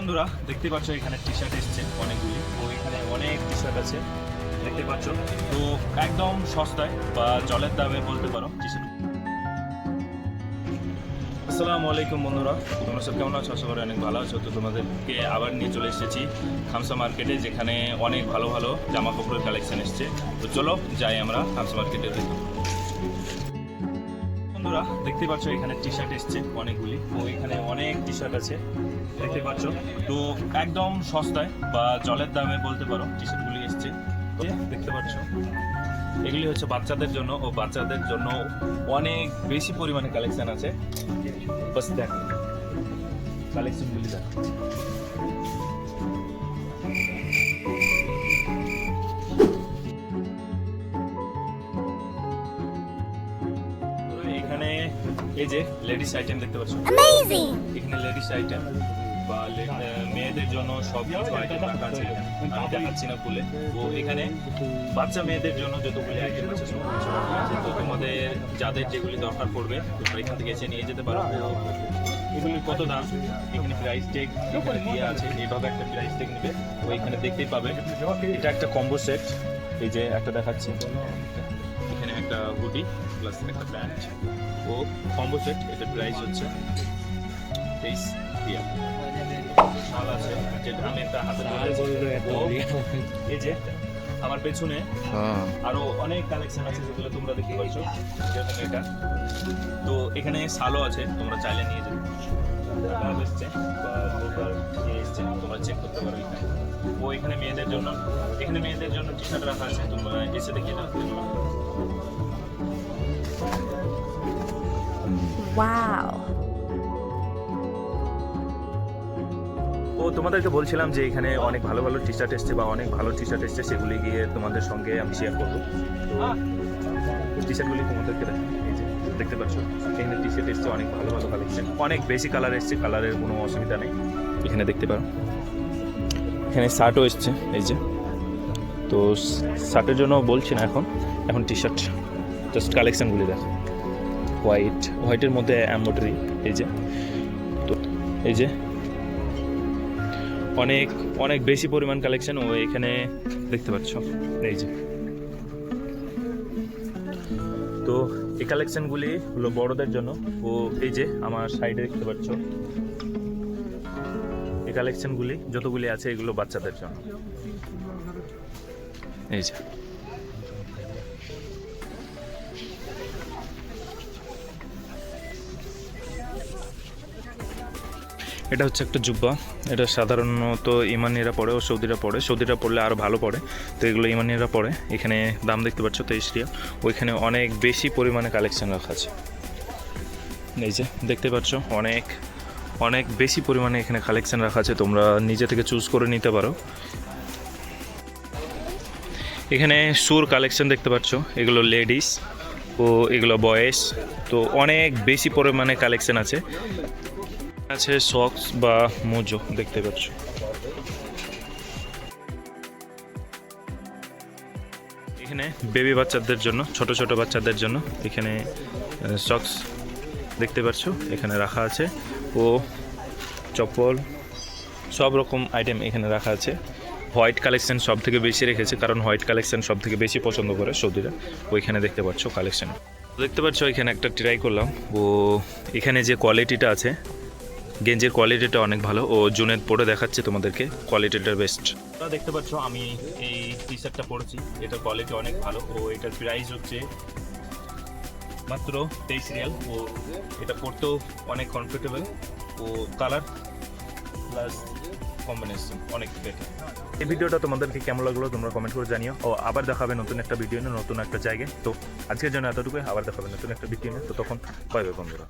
বন্ধুরা, দেখতে পাচ্ছ এখানে টি শার্ট এসছে অনেকগুলি তো এখানে অনেক টি শার্ট আছে, দেখতে পাচ্ছ। তো একদম সস্তায় বা জলের দামে বলতে পারো টি শার্ট আসসালামু আলাইকুম বন্ধুরা, তোমরা সব কেমন আছো? আশা অনেক ভালো আছো। তো তোমাদেরকে আবার নিয়ে চলে এসেছি খামসা মার্কেটে, যেখানে অনেক ভালো ভালো জামা কাপড়ের কালেকশন এসছে। তো চলো যাই আমরা খামসা মার্কেটের ভিতর বন্ধুরা, দেখতে পাচ্ছ, এখানে টি শার্ট এসছে অনেকগুলি। তো এখানে অনেক টি শার্ট আছে, দেখতে পাচ্ছ। তো একদম সস্তায় বা জলের দামে বলতে পারো টি শার্টগুলি এসছে দেখতে পাচ্ছ, এগুলি হচ্ছে বাচ্চাদের জন্য ও বাচ্চাদের জন্য অনেক বেশি পরিমাণে কালেকশন আছে। দেখ কালেকশনগুলি দেখ। এই যে লেডিস আইটেম দেখতে পাচ্ছ! এখানে লেডিস আইটেম বা মেয়েদের জন্য সব কিছু আইটেম রাখা আছে আমি দেখাচ্ছি না খুলে। তো এখানে বাচ্চা মেয়েদের জন্য যতগুলি আইটেম আছে সব কিছু তো তোমাদের যাদের যেগুলি দরকার পড়বে তোমরা এখান থেকে এসে নিয়ে যেতে পারো। এগুলির কত দাম? এখানে প্রাইস টেগ এখানে দিয়ে আছে। এইভাবে একটা প্রাইস টেগ নেবে। তো এখানে দেখতেই পাবে। এটা একটা কম্বো সেট এই যে একটা দেখাচ্ছি। একটা হুডি প্লাস একটা প্যান্ট ও কম্বো সেট এটার প্রাইস হচ্ছে তেইশ রিয়াল। শাল আছে যেটা আমি একটা হাতে ধরে এই যে আমার পেছনে আরও অনেক কালেকশন আছে যেগুলো তোমরা দেখতে পাচ্ছ। যেরকম এটা। তো এখানে শালও আছে তোমরা চাইলে নিয়ে যেতে কালার এসছে বা দুবার নিয়ে এসছে তোমরা চেক করতে পারো ও এখানে মেয়েদের জন্য এখানে মেয়েদের জন্য টি শার্ট রাখা আছে তোমরা এসে দেখিয়ে দাও। Wow! ও তোমাদেরকে বলছিলাম যে এখানে অনেক ভালো ভালো টি শার্ট এসছে বা অনেক ভালো টি শার্ট এসছে, সেগুলি গিয়ে তোমাদের সঙ্গে আমি শেয়ার করব। টি শার্টগুলি তোমাদেরকে দেখতে পাচ্ছ, এখানে টি শার্ট এসছে, অনেক ভালো ভালো কালেকশন অনেক বেশি কালার এসছে কালারের কোনো অসুবিধা নেই। এখানে দেখতে পারো। এখানে শার্টও এসছে, এই যে। তো শার্টের জন্য বলছি না এখন। এখন টি শার্ট জাস্ট কালেকশানগুলি দেখো। হোয়াইট হোয়াইটের মধ্যে এম্ব্রয়ডারি এই যে, তো, এই যে। অনেক অনেক বেশি পরিমাণ কালেকশন ও এখানে দেখতে পাচ্ছ, এই যে। তো এই কালেকশনগুলি হলো বড়দের জন্য। ও, এই যে, আমার সাইডে দেখতে পাচ্ছ। এই কালেকশনগুলি যতগুলি আছে, এগুলো বাচ্চাদের জন্য। এই যে। এটা হচ্ছে একটা জুব্বা। এটা সাধারণত ইমানিরা পড়ে ও সৌদিরা পড়ে। সৌদিরা পড়লে আরও ভালো পড়ে। তো এগুলো ইমানিরা পড়ে। এখানে দাম দেখতে পাচ্ছ তেইশ রিয়া ওইখানে অনেক বেশি পরিমাণে কালেকশন রাখা আছে। এই যে, দেখতে পাচ্ছ, অনেক অনেক বেশি পরিমাণে এখানে কালেকশন রাখা আছে। তোমরা নিজে থেকে চুজ করে নিতে পারো। এখানে সুর কালেকশন দেখতে পাচ্ছ। এগুলো লেডিস ও এগুলো বয়েস তো অনেক বেশি পরিমাণে কালেকশন আছে। আছে সক্স বা মোজো দেখতে পাচ্ছ। এখানে বেবি বাচ্চাদের জন্য, ছোট ছোট বাচ্চাদের জন্য এখানে সক্স দেখতে পাচ্ছ। এখানে রাখা আছে। ও, চপ্পল, সব রকম আইটেম এখানে রাখা আছে। হোয়াইট কালেকশন সব থেকে বেশি রেখেছে, কারণ হোয়াইট কালেকশন সব থেকে বেশি পছন্দ করে সৌদিরা। ওইখানে দেখতে পাচ্ছ কালেকশন। দেখতে পাচ্ছ, এখানে একটা ট্রাই করলাম। ও, এখানে যে কোয়ালিটিটা আছে, গেঞ্জের কোয়ালিটিটা অনেক ভালো। ও জুনের পরে দেখাচ্ছে তোমাদেরকে কোয়ালিটিটা বেস্ট দেখতে পাচ্ছ, আমি এই টি শার্টটা পরেছি। এটার কোয়ালিটি অনেক ভালো। ও, এটার প্রাইস হচ্ছে মাত্র তেইশ রিয়াল। ও, এটা পরতেও অনেক কমফোর্টেবল ও কালার প্লাস কম্বিনেশন অনেক বেটার এই ভিডিওটা তোমাদেরকে কেমন লাগল তোমরা কমেন্ট করে জানিও। ও, আবার দেখাবে নতুন একটা ভিডিও নতুন একটা জায়গায়। তো, আজকের জন্য এতটুকু আবার দেখাবে নতুন একটা ভিডিও তো তখন পাইবে বন্ধুরা।